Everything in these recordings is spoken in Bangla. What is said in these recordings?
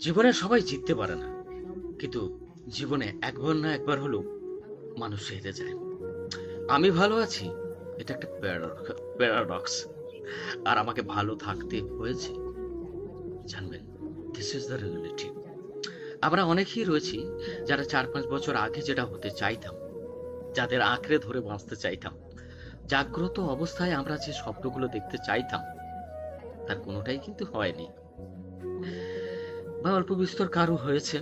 জীবনে সবাই জিততে পারে না। কিন্তু জীবনে একবার না একবার হলেও মানুষ হেরে যায়। আমি ভালো আছি, এটা একটা প্যারাডক্স। আর আমাকে ভালো থাকতে হয়েছে। জানবেন দিস ইজ দ্য রিয়েলিটি আমরা অনেকেই রয়েছি যারা চার পাঁচ বছর আগে যেটা হতে চাইতাম, যাদের আঁকড়ে ধরে বাঁচতে চাইতাম। জাগ্রত অবস্থায় আমরা যে স্বপ্নগুলো দেখতে চাইতাম, তার কোনোটাই কিন্তু হয়নি। বা অল্প বিস্তর কারও হয়েছে,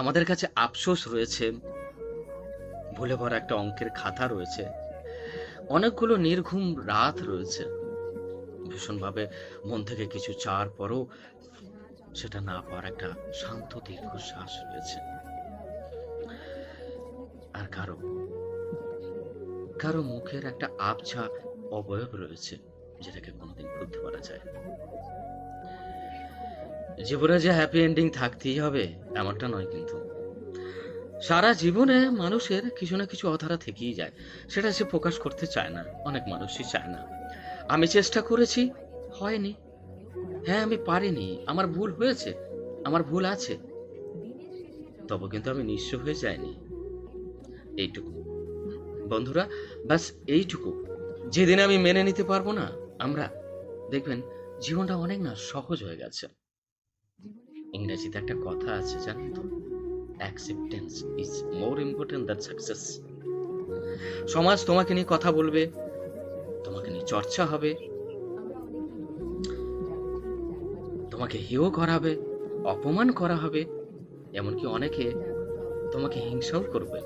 আমাদের কাছে আফসোস রয়েছে, ভুলে ভরা একটা অঙ্কের খাতা রয়েছে, অনেকগুলো নির্ঘুম রাত রয়েছে, ভীষণভাবে মন থেকে কিছু চার পরও সেটা না পাওয়ার একটা শান্ত দীর্ঘশ্বাস রয়েছে আর কারও কারও মুখের একটা আবছা অবয়ব রয়েছে, যেটাকে কোনোদিন ভুলতে পারা যায়। জীবনে যে হ্যাপি এন্ডিং থাকতেই হবে, এমনটা নয় কিন্তু। সারা জীবনে মানুষের কিছু না কিছু অধারা থেকেই যায়, সেটা সে প্রকাশ করতে চায় না, অনেক মানুষই চায় না। আমি চেষ্টা করেছি, হয়নি। হ্যাঁ আমি পারিনি, আমার ভুল হয়েছে, আমার ভুল আছে। তবে কিন্তু আমি নিঃস্ব হয়ে যাইনি। এইটুকু। বন্ধুরা, ব্যাস এইটুকু। যেদিন আমি মেনে নিতে পারব না, আমরা দেখবেন জীবনটা অনেক না সহজ হয়ে গেছে। ইংরেজিতে একটা কথা আছে, জানেন তো? Acceptance is more important than success সমাজ তোমাকে নিয়ে কথা বলবে, তোমাকে নিয়ে চর্চা হবে, তোমাকে হেয় করাবে, অপমান করা হবে, এমনকি অনেকে তোমাকে হিংসাও করবে।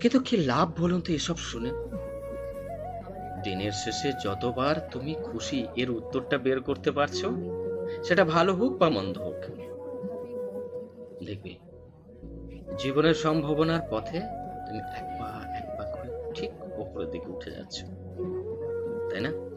কিন্তু কি লাভ বলুন তো এসব শুনে? দিনের শেষে যতবার তুমি খুশি এর উত্তরটা বের করতে পারছ সেটা ভালো হোক বা মন্দ হোক। দেখবি, জীবনের সম্ভাবনার পথে তুমি এক পা এক পা করে ঠিক উপরের দিকে উঠে যাচ্ছ। তাই না?